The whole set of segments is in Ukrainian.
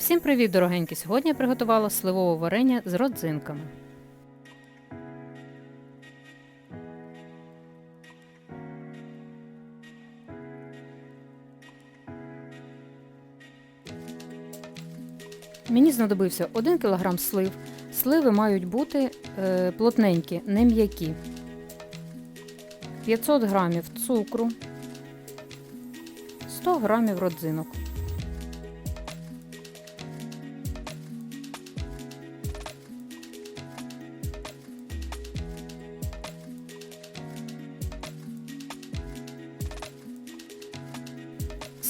Всім привіт, дорогенькі! Сьогодні я приготувала сливове варення з родзинками. Мені знадобився 1 кг слив. Сливи мають бути е, плотненькі, не м'які. 500 г цукру, 100 г родзинок.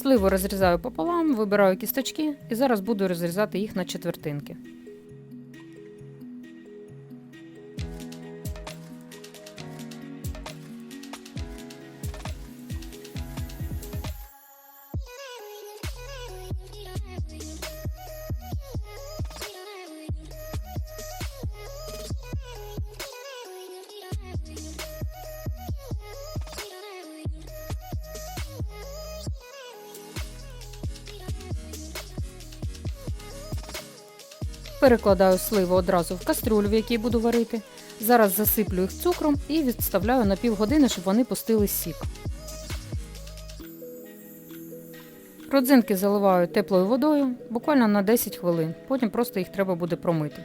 Сливу розрізаю пополам, вибираю кісточки і зараз буду розрізати їх на четвертинки. Перекладаю сливи одразу в кастрюлю, в якій буду варити. Зараз засиплю їх цукром і відставляю на півгодини, щоб вони пустили сік. Родзинки заливаю теплою водою буквально на 10 хвилин, потім просто їх треба буде промити.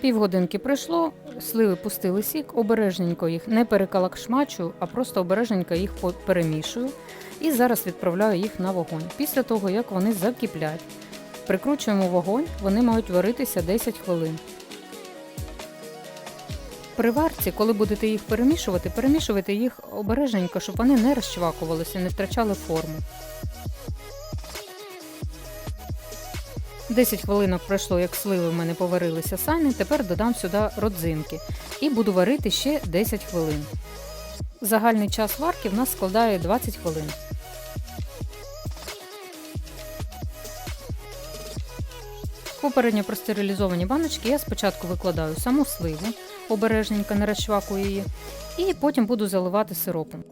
Півгодинки пройшло, сливи пустили сік, обережненько їх не перекалакшмачую, а просто обережненько їх перемішую. І зараз відправляю їх на вогонь. Після того, як вони закиплять. Прикручуємо вогонь, вони мають варитися 10 хвилин. При варці, коли будете їх перемішувати, перемішуйте їх обережненько, щоб вони не розчвакувалися, не втрачали форму. 10 хвилинок пройшло, як сливи в мене поварилися самі, тепер додам сюди родзинки і буду варити ще 10 хвилин. Загальний час варки в нас складає 20 хвилин. Попередньо простерилізовані баночки я спочатку викладаю саму сливу, обережненько не розчвакую її, і потім буду заливати сиропом.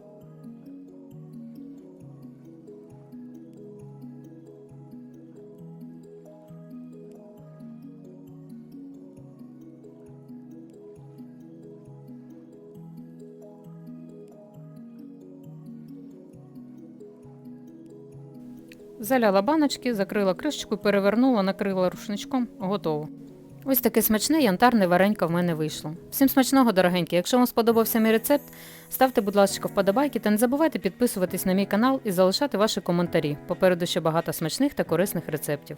Заляла баночки, закрила кришечку, перевернула, накрила рушничком. Готово. Ось таке смачне янтарне варенько в мене вийшло. Всім смачного, дорогенькі! Якщо вам сподобався мій рецепт, ставте, будь ласка, вподобайки та не забувайте підписуватись на мій канал і залишати ваші коментарі. Попереду ще багато смачних та корисних рецептів.